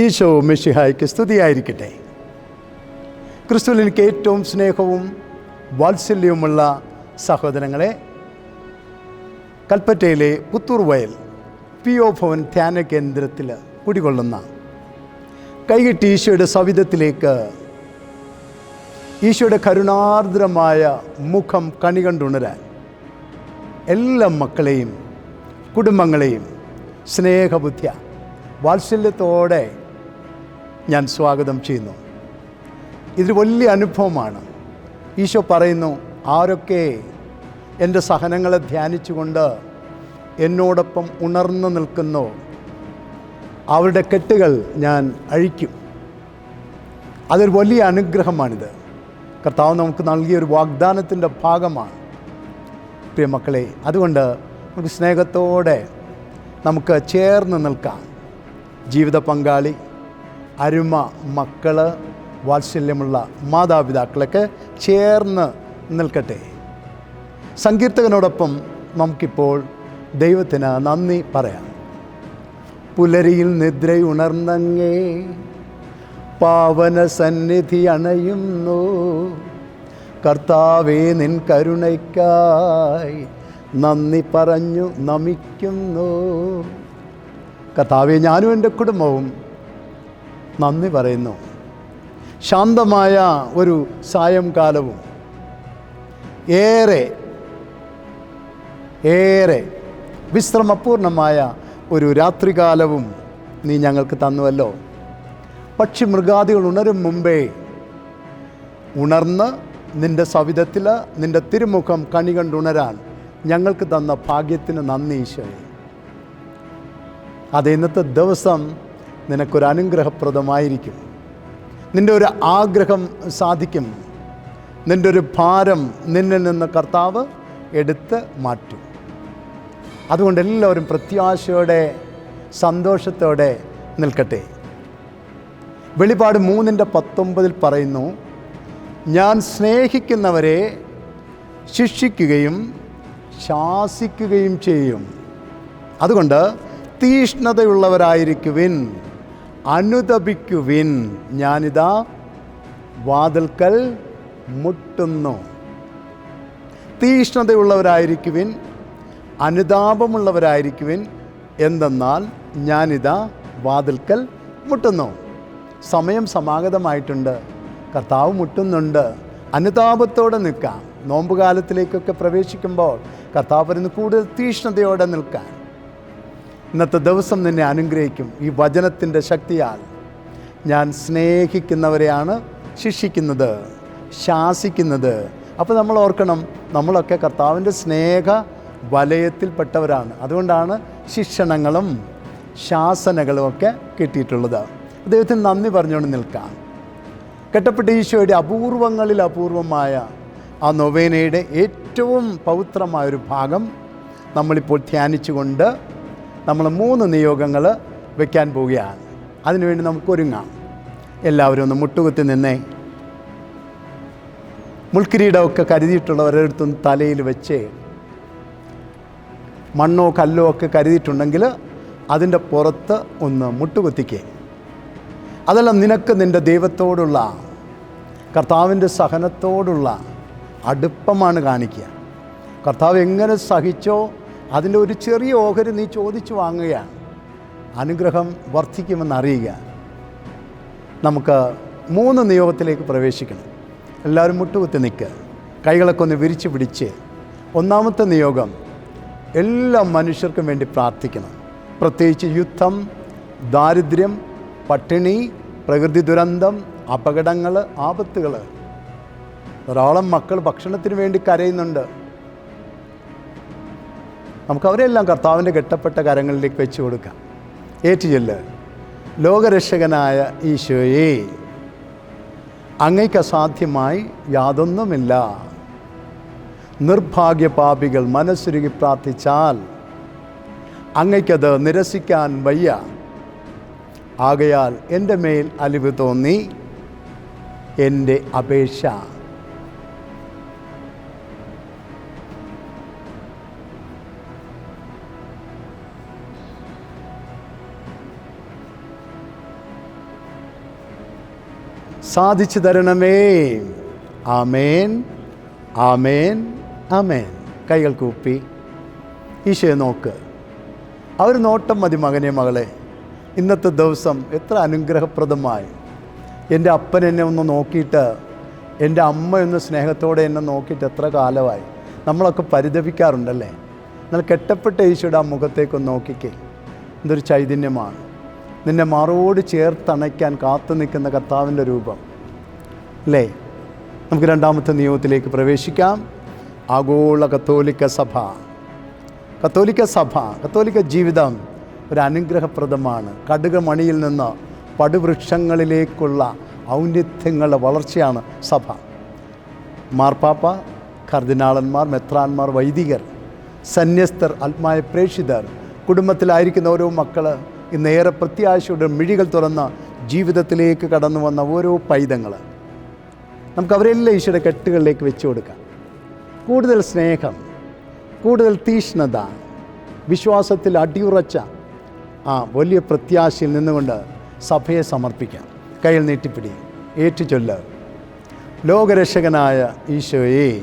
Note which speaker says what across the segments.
Speaker 1: ഈശോ മിഷിഹായ്ക്ക് സ്തുതിയായിരിക്കട്ടെ. ക്രിസ്തുവിൽ എനിക്ക് ഏറ്റവും സ്നേഹവും വാത്സല്യവുമുള്ള സഹോദരങ്ങളെ കൽപ്പറ്റയിലെ പുത്തൂർ വയൽ പി ഒ ഭവൻ ധ്യാന കേന്ദ്രത്തിൽ കുടികൊള്ളുന്ന കൈകെട്ടി ഈശോയുടെ സവിധത്തിലേക്ക് ഈശോയുടെ കരുണാർദ്രമായ മുഖം കണി കണ്ടുണരാൻ എല്ലാ മക്കളെയും കുടുംബങ്ങളെയും സ്നേഹബുദ്ധ്യ വാത്സല്യത്തോടെ ഞാൻ സ്വാഗതം ചെയ്യുന്നു. ഇതൊരു വലിയ അനുഭവമാണ്. ഈശോ പറയുന്നു ആരൊക്കെ എന്റെ സഹനങ്ങളെ ധ്യാനിച്ചുകൊണ്ട് എന്നോടൊപ്പം ഉണർന്നു നിൽക്കുന്നു അവരുടെ കെട്ടുകൾ ഞാൻ അഴിക്കും. അതൊരു വലിയ അനുഗ്രഹമാണിത്. കർത്താവ് നമുക്ക് നൽകിയ ഒരു വാഗ്ദാനത്തിന്റെ ഭാഗമാണ്. പ്രിയ മക്കളെ അതുകൊണ്ട് നമുക്ക് സ്നേഹത്തോടെ നമുക്ക് ചേർന്ന് നിൽക്കാം. ജീവിത പങ്കാളി അരുമ മക്കൾ വാത്സല്യമുള്ള മാതാപിതാക്കളൊക്കെ ചേർന്ന് നിൽക്കട്ടെ. സങ്കീർത്തകനോടൊപ്പം നമുക്കിപ്പോൾ ദൈവത്തിന് നന്ദി പറയാം. പുലരിയിൽ നിദ്രയുണർന്നങ്ങേ പാവന സന്നിധി അണയുന്നു. കർത്താവേ നിൻ കരുണയ്ക്കായി നന്ദി പറഞ്ഞു നമിക്കുന്നു. കർത്താവെ ഞാനും എന്റെ കുടുംബവും നന്ദി പറയുന്നു. ശാന്തമായ ഒരു സായംകാലവും ഏറെ ഏറെ വിശ്രമപൂർണമായ ഒരു രാത്രികാലവും നീ ഞങ്ങൾക്ക് തന്നുവല്ലോ. പക്ഷി മൃഗാദികൾ ഉണരും മുമ്പേ ഉണർന്ന് നിന്റെ സവിധത്തിൽ നിന്റെ തിരുമുഖം കണി കണ്ടുണരാൻ ഞങ്ങൾക്ക് തന്ന ഭാഗ്യത്തിന് നന്ദി ഈശോയെ. അത് ഇന്നത്തെ ദിവസം നിനക്കൊരു അനുഗ്രഹപ്രദമായിരിക്കും നിന്റെ ഒരു ആഗ്രഹം സാധിക്കും. നിന്റെ ഒരു ഭാരം നിന്നിൽ നിന്ന് കർത്താവ് എടുത്ത് മാറ്റും. അതുകൊണ്ട് എല്ലാവരും പ്രത്യാശയോടെ സന്തോഷത്തോടെ നിൽക്കട്ടെ. വെളിപാട് മൂന്നിന്റെ പത്തൊമ്പതിൽ പറയുന്നു ഞാൻ സ്നേഹിക്കുന്നവരെ ശിക്ഷിക്കുകയും ശാസിക്കുകയും ചെയ്യും. അതുകൊണ്ട് തീഷ്ണതയുള്ളവരായിരിക്കുവിൻ. അനുതപിക്കുവിൻ ഞാനിതാ വാതിൽക്കൽ മുട്ടുന്നു. തീഷ്ണതയുള്ളവരായിരിക്കുവിൻ അനുതാപമുള്ളവരായിരിക്കുവിൻ എന്തെന്നാൽ ഞാനിതാ വാതിൽക്കൽ മുട്ടുന്നു. സമയം സമാഗതമായിട്ടുണ്ട്. കർത്താവ് മുട്ടുന്നുണ്ട്. അനുതാപത്തോടെ നിൽക്കാം. നോമ്പുകാലത്തിലേക്കൊക്കെ പ്രവേശിക്കുമ്പോൾ കർത്താവ് പറയുന്നു കൂടുതൽ തീഷ്ണതയോടെ നിൽക്കാൻ. ഇന്നത്തെ ദിവസം നിന്നെ അനുഗ്രഹിക്കും. ഈ വചനത്തിന്റെ ശക്തിയാൽ. ഞാൻ സ്നേഹിക്കുന്നവരെയാണ് ശിക്ഷിക്കുന്നത് ശാസിക്കുന്നത്. അപ്പോൾ നമ്മൾ ഓർക്കണം നമ്മളൊക്കെ കർത്താവിന്റെ സ്നേഹ വലയത്തിൽപ്പെട്ടവരാണ്. അതുകൊണ്ടാണ് ശിക്ഷണങ്ങളും ശാസനകളും ഒക്കെ കിട്ടിയിട്ടുള്ളത്. ദൈവത്തിന് നന്ദി പറഞ്ഞുകൊണ്ട് നിൽക്കാം. കെട്ടപ്പെട്ട ഈശോയുടെ അപൂർവങ്ങളിൽ അപൂർവമായ ആ നൊവേനയുടെ ഏറ്റവും പവിത്രമായൊരു ഭാഗം നമ്മളിപ്പോൾ ധ്യാനിച്ചുകൊണ്ട് നമ്മൾ മൂന്ന് നിയോഗങ്ങൾ വയ്ക്കാൻ പോവുകയാണ്. അതിനുവേണ്ടി നമുക്ക് ഒരുങ്ങാം. എല്ലാവരും ഒന്ന് മുട്ടുകുത്തി നിന്നേ. മുൾക്കിരീടമൊക്കെ കരുതിയിട്ടുള്ളവരടുത്തും തലയിൽ വെച്ച്. മണ്ണോ കല്ലോ ഒക്കെ കരുതിയിട്ടുണ്ടെങ്കിൽ അതിന്റെ പുറത്ത് ഒന്ന് മുട്ടുകുത്തിക്കേ. അതല്ല നിനക്ക് നിന്റെ ദൈവത്തോടുള്ള കർത്താവിന്റെ സഹനത്തോടുള്ള അടുപ്പമാണ് കാണിക്കുക. കർത്താവ് എങ്ങനെ സഹിച്ചോ അതിന്റെ ഒരു ചെറിയ ഓഹരി നീ ചോദിച്ചു വാങ്ങുകയാണ് അനുഗ്രഹം വർദ്ധിക്കുമെന്ന് അറിയുക. നമുക്ക് മൂന്ന് നിയോഗത്തിലേക്ക് പ്രവേശിക്കണം. എല്ലാവരും മുട്ടുകുത്തി നിൽക്കുക. കൈകളൊക്കെ ഒന്ന് വിരിച്ചു പിടിച്ച്. ഒന്നാമത്തെ നിയോഗം എല്ലാ മനുഷ്യർക്കും വേണ്ടി പ്രാർത്ഥിക്കണം. പ്രത്യേകിച്ച് യുദ്ധം ദാരിദ്ര്യം പട്ടിണി പ്രകൃതി ദുരന്തം അപകടങ്ങൾ ആപത്തുകൾ. ധാരാളം മക്കൾ ഭക്ഷണത്തിന് വേണ്ടി കരയുന്നുണ്ട്. നമുക്ക് അവരെല്ലാം കർത്താവിന്റെ കെട്ടപ്പെട്ട കരങ്ങളിലേക്ക് വെച്ച് കൊടുക്കാം. ഏറ്റുചൊല്ല്. ലോകരക്ഷകനായ ഈശോയെ അങ്ങയ്ക്ക് അസാധ്യമായി യാതൊന്നുമില്ല. നിർഭാഗ്യപാപികൾ മനസ്സുരുകി പ്രാർത്ഥിച്ചാൽ അങ്ങയ്ക്കത് നിരസിക്കാൻ വയ്യ. ആകയാൽ എന്റെ മേൽ അലിവ് തോന്നി എന്റെ അപേക്ഷ. സാധിച്ചു തരണമേ. ആമേൻ. ആമേൻ. ആമേൻ. കൈകൾ കൂപ്പി. ഈശോയെ നോക്ക്. ആ ഒരു നോട്ടം മതി മകനെ മകളെ. ഇന്നത്തെ ദിവസം എത്ര അനുഗ്രഹപ്രദമായി. എന്റെ അപ്പൻ എന്നെ ഒന്ന് നോക്കിയിട്ട് എന്റെ അമ്മ ഒന്ന് സ്നേഹത്തോടെ എന്നെ നോക്കിയിട്ട് എത്ര കാലമായി. നമ്മളൊക്കെ പരിതപിക്കാറുണ്ടല്ലേ? എന്നാൽ കെട്ടപ്പെട്ട ഈശോയുടെ ആ മുഖത്തേക്കൊന്ന് നോക്കിക്കേ. എന്തൊരു ചൈതന്യമാണ്. നിന്നെ മറോട് ചേർത്തണയ്ക്കാൻ കാത്തു നിൽക്കുന്ന കർത്താവിന്റെ രൂപം. അല്ലേ നമുക്ക് രണ്ടാമത്തെ നിയമത്തിലേക്ക് പ്രവേശിക്കാം. ആഗോള കത്തോലിക്ക സഭ. കത്തോലിക്ക സഭ കത്തോലിക്ക ജീവിതം ഒരു അനുഗ്രഹപ്രദമാണ്. കടുകമണിയിൽ നിന്ന് പടുവൃക്ഷങ്ങളിലേക്കുള്ള ഔന്നിത്യങ്ങളുടെ വളർച്ചയാണ് സഭ. മാർപ്പാപ്പ കർദിനാളന്മാർ മെത്രാന്മാർ വൈദികർ സന്യസ്തർ ആത്മായ പ്രേക്ഷിതർ കുടുംബത്തിലായിരിക്കുന്ന ഓരോ മക്കൾ ഇന്നേറെ പ്രത്യാശയുടെ മിഴികൾ തുറന്ന ജീവിതത്തിലേക്ക് കടന്നു വന്ന ഓരോ പൈതങ്ങൾ. നമുക്ക് അവരെല്ലാം ഈശോയുടെ കെട്ടുകളിലേക്ക് വെച്ചു കൊടുക്കാം. കൂടുതൽ സ്നേഹം കൂടുതൽ തീഷ്ണത വിശ്വാസത്തിൽ അടിയുറച്ച ആ വലിയ പ്രത്യാശയിൽ നിന്നുകൊണ്ട് സഭയെ സമർപ്പിക്കാം. കയ്യിൽ നീട്ടിപ്പിടി ഏറ്റുചൊല്ല്. ലോകരക്ഷകനായ ഈശോയെ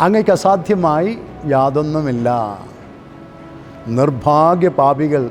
Speaker 1: അങ്ങയ്ക്ക് അസാധ്യമായി യാതൊന്നുമില്ല. നിർഭാഗ്യ പാപികൾ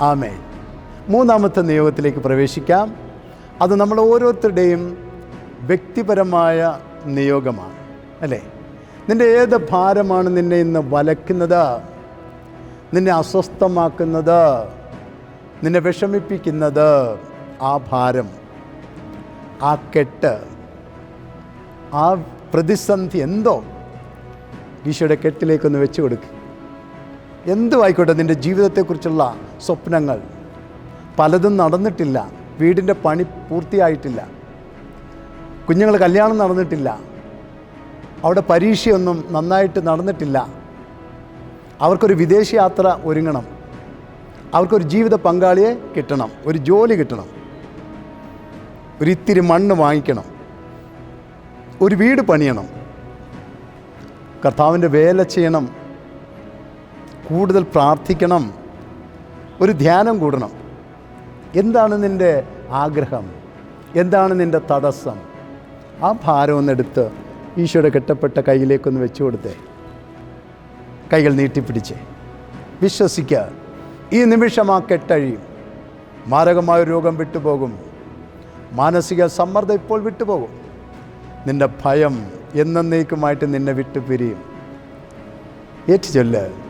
Speaker 1: ആമേൻ. മൂന്നാമത്തെ നിയോഗത്തിലേക്ക് പ്രവേശിക്കാം. അത് നമ്മൾ ഓരോരുത്തരുടെയും വ്യക്തിപരമായ നിയോഗമാണ് അല്ലേ? നിന്റെ ഏത് ഭാരമാണ് നിന്നെ ഇന്ന് വലയ്ക്കുന്നത്? നിന്നെ അസ്വസ്ഥമാക്കുന്നത്? നിന്നെ വിഷമിപ്പിക്കുന്നത്? ആ ഭാരം ആ കെട്ട് ആ പ്രതിസന്ധി എന്തോ? ഈശോയുടെ കെട്ടിലേക്കൊന്ന് വെച്ചു കൊടുക്കുക എന്തും ആയിക്കോട്ടെ നിന്റെ ജീവിതത്തെക്കുറിച്ചുള്ള സ്വപ്നങ്ങൾ? പലതും നടന്നിട്ടില്ല. വീടിന്റെ പണി പൂർത്തിയായിട്ടില്ല. കുഞ്ഞുങ്ങൾ കല്യാണം നടന്നിട്ടില്ല. അവിടെ പരീക്ഷയൊന്നും നന്നായിട്ട് നടന്നിട്ടില്ല. അവർക്കൊരു വിദേശയാത്ര ഒരുങ്ങണം. അവർക്കൊരു ജീവിത പങ്കാളിയെ കിട്ടണം. ഒരു ജോലി കിട്ടണം. ഒരു ഇത്തിരി മണ്ണ് വാങ്ങിക്കണം. ഒരു വീട് പണിയണം. കർത്താവിന്റെ വേല ചെയ്യണം. കൂടുതൽ പ്രാർത്ഥിക്കണം. ഒരു ധ്യാനം കൂടണം. എന്താണ് നിന്റെ ആഗ്രഹം? എന്താണ് നിന്റെ തടസ്സം? ആ ഭാരം ഒന്നെടുത്ത് ഈശോയുടെ കെട്ടപ്പെട്ട കയ്യിലേക്കൊന്ന് വെച്ചു കൊടുത്തേ. കൈകൾ നീട്ടിപ്പിടിച്ച്. വിശ്വസിക്കുക ഈ നിമിഷം ആ കെട്ടഴിയും. മാരകമായ രോഗം വിട്ടുപോകും. മാനസിക സമ്മർദ്ദം ഇപ്പോൾ വിട്ടുപോകും. നിന്റെ ഭയം എന്നേക്കുമായിട്ട് നിന്നെ വിട്ടു പിരിയും ഏറ്റുചൊല്ല്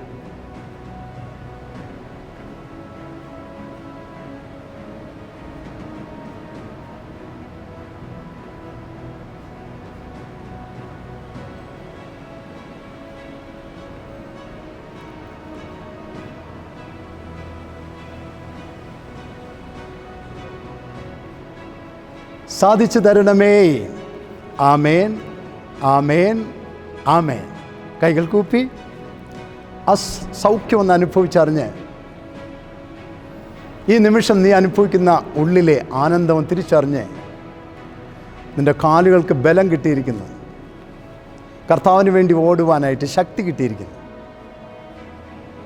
Speaker 1: സാധിച്ചു തരണമേ. ആമേൻ ആമേൻ ആമേൻ. കൈകൾ കൂപ്പി. അസൗഖ്യം സ് സൗഖ്യം ഒന്ന് അനുഭവിച്ചറിഞ്ഞ്. ഈ നിമിഷം നീ അനുഭവിക്കുന്ന ഉള്ളിലെ ആനന്ദം തിരിച്ചറിഞ്ഞ് നിന്റെ കാലുകൾക്ക് ബലം കിട്ടിയിരിക്കുന്നു. കർത്താവിന് വേണ്ടി ഓടുവാനായിട്ട് ശക്തി കിട്ടിയിരിക്കുന്നു.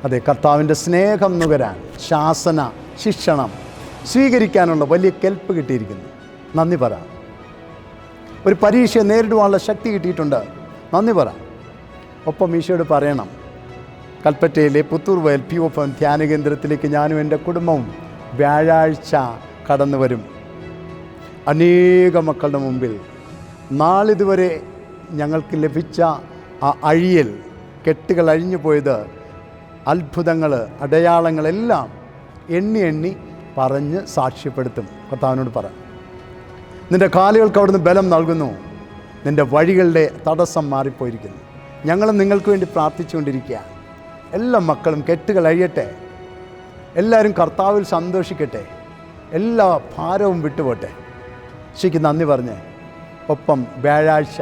Speaker 1: അതെ കർത്താവിന്റെ സ്നേഹം നുകരാൻ ശാസന ശിക്ഷണം സ്വീകരിക്കാനുള്ള വലിയ കെൽപ്പ് കിട്ടിയിരിക്കുന്നു. നന്ദി പറ. ഒരു പരീക്ഷയെ നേരിടുവാനുള്ള ശക്തി കിട്ടിയിട്ടുണ്ട്. നന്ദി പറ. ഒപ്പം ഈശോട് പറയണം. കൽപ്പറ്റയിലെ പുത്തൂർ വയൽ പി ഒ എം ധ്യാന കേന്ദ്രത്തിലേക്ക് ഞാനും എന്റെ കുടുംബവും വ്യാഴാഴ്ച കടന്നു വരും. അനേക മക്കളുടെ മുമ്പിൽ. നാളിതുവരെ ഞങ്ങൾക്ക് ലഭിച്ച ആ അഴിയൽ കെട്ടുകൾ അഴിഞ്ഞു പോയത് അത്ഭുതങ്ങൾ അടയാളങ്ങളെല്ലാം എണ്ണി എണ്ണി പറഞ്ഞ് സാക്ഷ്യപ്പെടുത്തും. കർത്താവിനോട് പറ. നിന്റെ കാലുകൾക്ക് അവിടുന്ന് ബലം നൽകുന്നു. നിന്റെ വഴികളുടെ തടസ്സം മാറിപ്പോയിരിക്കുന്നു. ഞങ്ങൾ നിങ്ങൾക്ക് വേണ്ടി പ്രാർത്ഥിച്ചുകൊണ്ടിരിക്കുക. എല്ലാ മക്കളും കെട്ടുകൾ അഴിയട്ടെ. എല്ലാവരും കർത്താവിൽ സന്തോഷിക്കട്ടെ. എല്ലാ ഭാരവും വിട്ടുപോട്ടെ. ശരിക്കും നന്ദി പറഞ്ഞ്. ഒപ്പം വ്യാഴാഴ്ച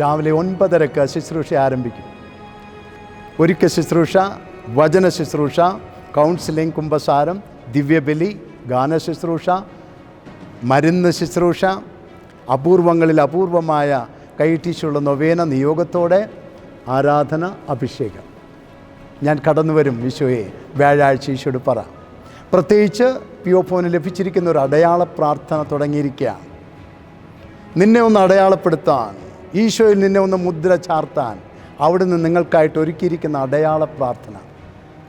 Speaker 1: രാവിലെ ഒൻപതരക്ക് ശുശ്രൂഷ ആരംഭിക്കും. ഒരിക്കൽ ശുശ്രൂഷ വചന ശുശ്രൂഷ കൗൺസിലിംഗ് കുംഭസാരം ദിവ്യബലി ഗാന ശുശ്രൂഷ മരുന്ന് ശുശ്രൂഷ അപൂർവങ്ങളിൽ അപൂർവമായ കൈട്ടീശുള്ള നൊവേന നിയോഗത്തോടെ ആരാധന അഭിഷേകം. ഞാൻ കടന്നു വരും ഈശോയെ വ്യാഴാഴ്ച ഈശോട് പറ. പ്രത്യേകിച്ച് പി ഒ ഫോന് ലഭിച്ചിരിക്കുന്ന ഒരു അടയാള പ്രാർത്ഥന തുടങ്ങിയിരിക്കുകയാണ്. നിന്നെ ഒന്ന് അടയാളപ്പെടുത്താൻ ഈശോയിൽ നിന്നെ ഒന്ന് മുദ്ര ചാർത്താൻ അവിടുന്ന് നിങ്ങൾക്കായിട്ട് ഒരുക്കിയിരിക്കുന്ന അടയാള പ്രാർത്ഥന.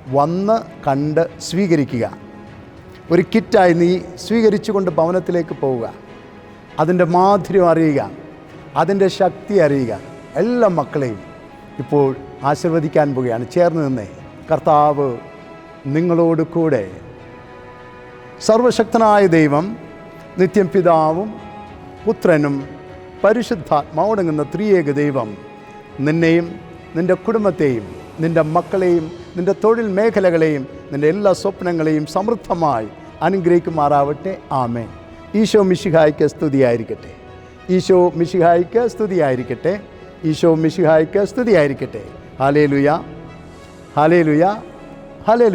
Speaker 1: വന്ന് കണ്ട് സ്വീകരിക്കുക. ഒരു കിറ്റായി നീ സ്വീകരിച്ചുകൊണ്ട് ഭവനത്തിലേക്ക് പോവുക. അതിന്റെ മാധുര്യം അറിയുക. അതിന്റെ ശക്തി അറിയുക. എല്ലാ മക്കളെയും ഇപ്പോൾ ആശീർവദിക്കാൻ പോവുകയാണ്. ചേർന്ന് നിന്നേ. കർത്താവ് നിങ്ങളോട് കൂടെ. സർവശക്തനായ ദൈവം നിത്യം പിതാവും പുത്രനും പരിശുദ്ധാത്മാവടങ്ങുന്ന ത്രിയേക ദൈവം നിന്നെയും നിന്റെ കുടുംബത്തെയും നിന്റെ മക്കളെയും നിന്റെ തൊഴിൽ മേഖലകളെയും നിന്റെ എല്ലാ സ്വപ്നങ്ങളെയും സമൃദ്ധമായി അനുഗ്രഹിക്കുമാറാവട്ടെ ആമേൻ. ഈശോ മിശിഹായ്ക്ക് സ്തുതിയായിരിക്കട്ടെ. ഈശോ മിശിഹായ്ക്ക് സ്തുതിയായിരിക്കട്ടെ. ഈശോ മിശിഹായ്ക്ക് സ്തുതിയായിരിക്കട്ടെ. ഹാലേ ലുയ ഹാലേ ലുയ ഹാലേ